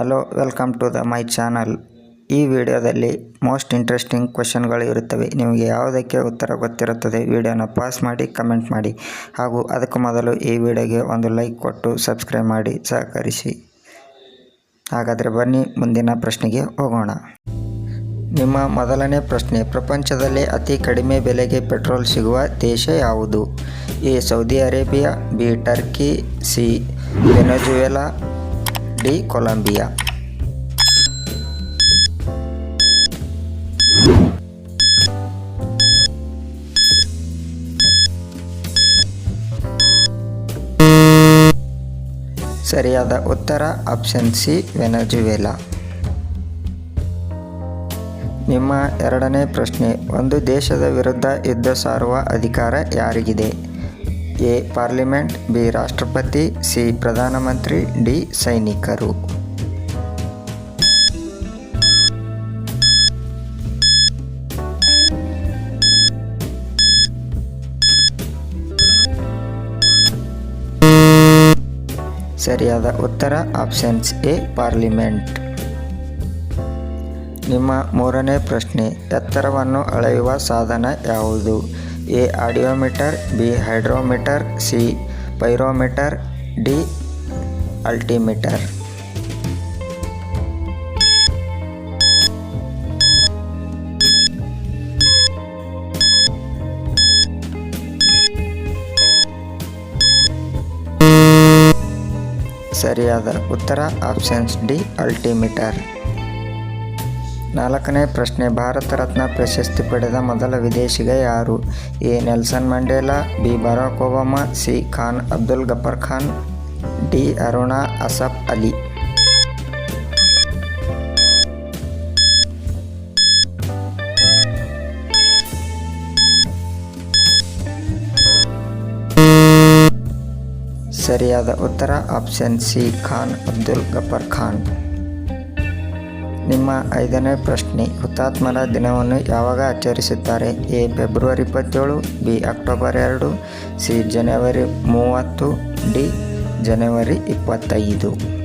Hello welcome to the my channel ಈ ವಿಡಿಯೋದಲ್ಲಿ most interesting ಕ್ವೆಶನ್ಗಳು ಇರುತ್ತವೆ. ನಿಮಗೆ ಯಾವುದಕ್ಕೆ ಉತ್ತರ ಗೊತ್ತಿರುತ್ತದೆ ವಿಡಿಯೋನ ಪಾಸ್ ಮಾಡಿ ಕಮೆಂಟ್ ಮಾಡಿ. ಹಾಗೂ ಅದಕ್ಕೂ ಮೊದಲು ಈ ವಿಡಿಯೋಗೆ ಒಂದು ಲೈಕ್ ಕೊಟ್ಟು ಸಬ್ಸ್ಕ್ರೈಬ್ ಮಾಡಿ, ಸಹಕರಿಸಿ. ಹಾಗಾದರೆ ಬನ್ನಿ, ಮುಂದಿನ ಪ್ರಶ್ನೆಗೆ ಹೋಗೋಣ. ನಿಮ್ಮ ಮೊದಲನೇ ಪ್ರಶ್ನೆ, ಪ್ರಪಂಚದಲ್ಲಿ ಅತಿ ಕಡಿಮೆ ಬೆಲೆಗೆ ಪೆಟ್ರೋಲ್ ಸಿಗುವ ದೇಶ ಯಾವುದು? A, Saudi Arabia, B, Turkey, C, Venezuela D Colombia ಸರಿಯಾದ ಉತ್ತರ ಆಪ್ಷನ್ ಸಿ ವೆನಜುವೆಲಾ. ನಿಮ್ಮ ಎರಡನೇ ಪ್ರಶ್ನೆ, ಒಂದು ದೇಶದ ವಿರುದ್ಧ ಯುದ್ಧ ಸಾರುವ ಅಧಿಕಾರ ಯಾರಿಗಿದೆ? ಎ ಪಾರ್ಲಿಮೆಂಟ್, ಬಿ ರಾಷ್ಟ್ರಪತಿ, ಸಿ ಪ್ರಧಾನಮಂತ್ರಿ, ಡಿ ಸೈನಿಕರು. ಸರಿಯಾದ ಉತ್ತರ, ಆಪ್ಷನ್ಸ್ ಎ, ಪಾರ್ಲಿಮೆಂಟ್. ನಿಮ್ಮ ಮೂರನೇ ಪ್ರಶ್ನೆ, ಎತ್ತರವನ್ನು ಅಳೆಯುವ ಸಾಧನ ಯಾವುದು? A audiometer B hydrometer C pyrometer D altimeter ಸರಿಯಾದ ಉತ್ತರ ಆಪ್ಷನ್ಸ್ ಡಿ ಅಲ್ಟಿಮೀಟರ್ ನಾಲ್ಕನೇ ಪ್ರಶ್ನೆ, ಭಾರತ ರತ್ನ ಪ್ರಶಸ್ತಿ ಪಡೆದ ಮೊದಲ ವಿದೇಶಿಗ ಯಾರು? A. Nelson Mandela, B. Barack Obama, C. Khan Abdul Ghaffar Khan, D. Aruna Asaf Ali. ಸರಿಯಾದ ಉತ್ತರ, ಆಪ್ಷನ್ ಸಿ. ಖಾನ್ ಅಬ್ದುಲ್ ಗಫರ್ ಖಾನ್. ನಿಮ್ಮ ಐದನೇ ಪ್ರಶ್ನೆ, ಹುತಾತ್ಮರ ದಿನವನ್ನು ಯಾವಾಗ ಆಚರಿಸುತ್ತಾರೆ? ಎ, ಫೆಬ್ರವರಿ ಇಪ್ಪತ್ತೇಳು, ಬಿ, ಅಕ್ಟೋಬರ್ ಎರಡು, ಸಿ, ಜನವರಿ ಮೂವತ್ತು, ಡಿ, ಜನವರಿ ಇಪ್ಪತ್ತೈದು.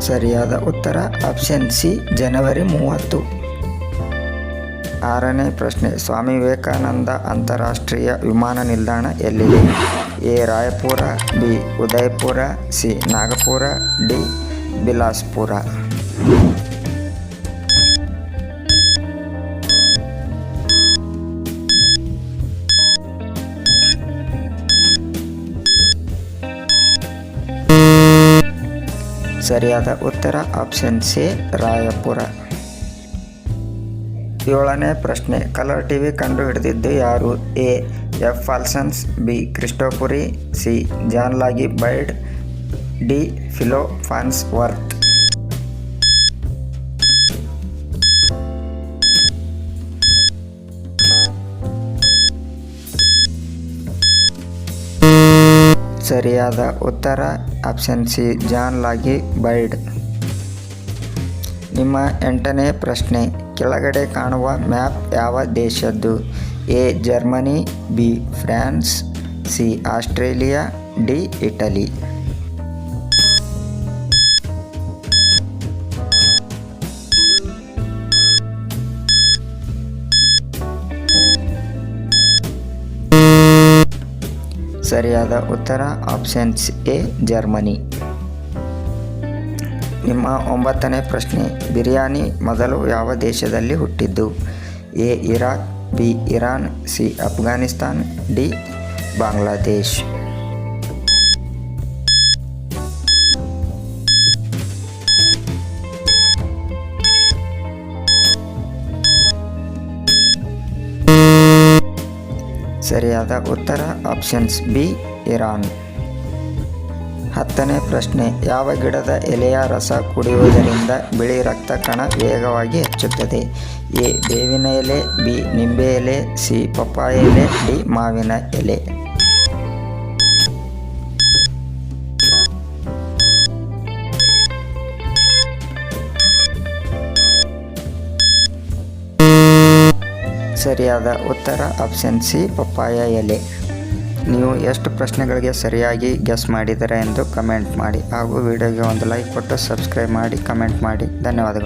ಸರಿಯಾದ ಉತ್ತರ, ಆಪ್ಷನ್ ಸಿ, ಜನವರಿ ಮೂವತ್ತು. ಆರನೇ ಪ್ರಶ್ನೆ, ಸ್ವಾಮಿ ವಿವೇಕಾನಂದ ಅಂತಾರಾಷ್ಟ್ರೀಯ ವಿಮಾನ ನಿಲ್ದಾಣ ಎಲ್ಲಿದೆ? A, Raipur, B, Udaipur, C, Nagpur, D, Bilaspur. ಸರಿಯಾದ ಉತ್ತರ ಆಪ್ಷನ್ ಸಿ, ರಾಯಪುರ. ಏಳನೇ ಪ್ರಶ್ನೆ ಕಲರ್ ಟಿವಿ ಕಂಡು ಹಿಡಿದಿದ್ದು ಯಾರು? ಎ. ಎಫ್ ಫಾಲ್ಸನ್ಸ್ B. ಕ್ರಿಸ್ಟೋಪುರಿ C. John Logie Baird D. Philo Farnsworth ಸರಿಯಾದ ಉತ್ತರ option C. John Logie Baird ನಿಮ್ಮ ಎಂಟನೇ ಪ್ರಶ್ನೆ ಕೆಳಗಡೆ ಕಾಣುವ ಮ್ಯಾಪ್ ಯಾವ ದೇಶದ್ದು? A, Germany, B, France, C, Australia, D, Italy. ಸರಿಯಾದ ಉತ್ತರ, ಆಪ್ಷನ್ಸ್ ಎ, ಜರ್ಮನಿ. ನಿಮ್ಮ ಒಂಬತ್ತನೇ ಪ್ರಶ್ನೆ, ಬಿರಿಯಾನಿ ಮೊದಲು ಯಾವ ದೇಶದಲ್ಲಿ ಹುಟ್ಟಿದ್ದು? A, Iraq, B, Iran, C, Afghanistan, D, Bangladesh. ಸರಿಯಾದ ಉತ್ತರ, ಆಪ್ಷನ್ಸ್ ಬಿ, ಇರಾನ್. ಹತ್ತನೇ ಪ್ರಶ್ನೆ, ಯಾವ ಗಿಡದ ಎಲೆಯ ರಸ ಕುಡಿಯುವುದರಿಂದ ಬಿಳಿ ರಕ್ತ ಕಣ ವೇಗವಾಗಿ ಹೆಚ್ಚುತ್ತದೆ? ಎ, ಬೇವಿನ ಎಲೆ, ಬಿ, ನಿಂಬೆ ಎಲೆ, ಸಿ, ಪಪ್ಪಾಯ ಎಲೆ, ಡಿ, ಮಾವಿನ ಎಲೆ. ಸರಿಯಾದ ಉತ್ತರ, ಆಪ್ಷನ್ ಸಿ, ಪಪ್ಪಾಯ ಎಲೆ. ನೀವು ಎಷ್ಟು ಪ್ರಶ್ನೆಗಳಿಗೆ ಸರಿಯಾಗಿ ಗೆಸ್ ಮಾಡಿದ್ದೀರಾ ಎಂದು ಕಮೆಂಟ್ ಮಾಡಿ ಹಾಗೂ ವಿಡಿಯೋಗೆ ಒಂದು ಲೈಕ್ ಕೊಟ್ಟು ಸಬ್ಸ್ಕ್ರೈಬ್ ಮಾಡಿ ಕಮೆಂಟ್ ಮಾಡಿ. ಧನ್ಯವಾದಗಳು.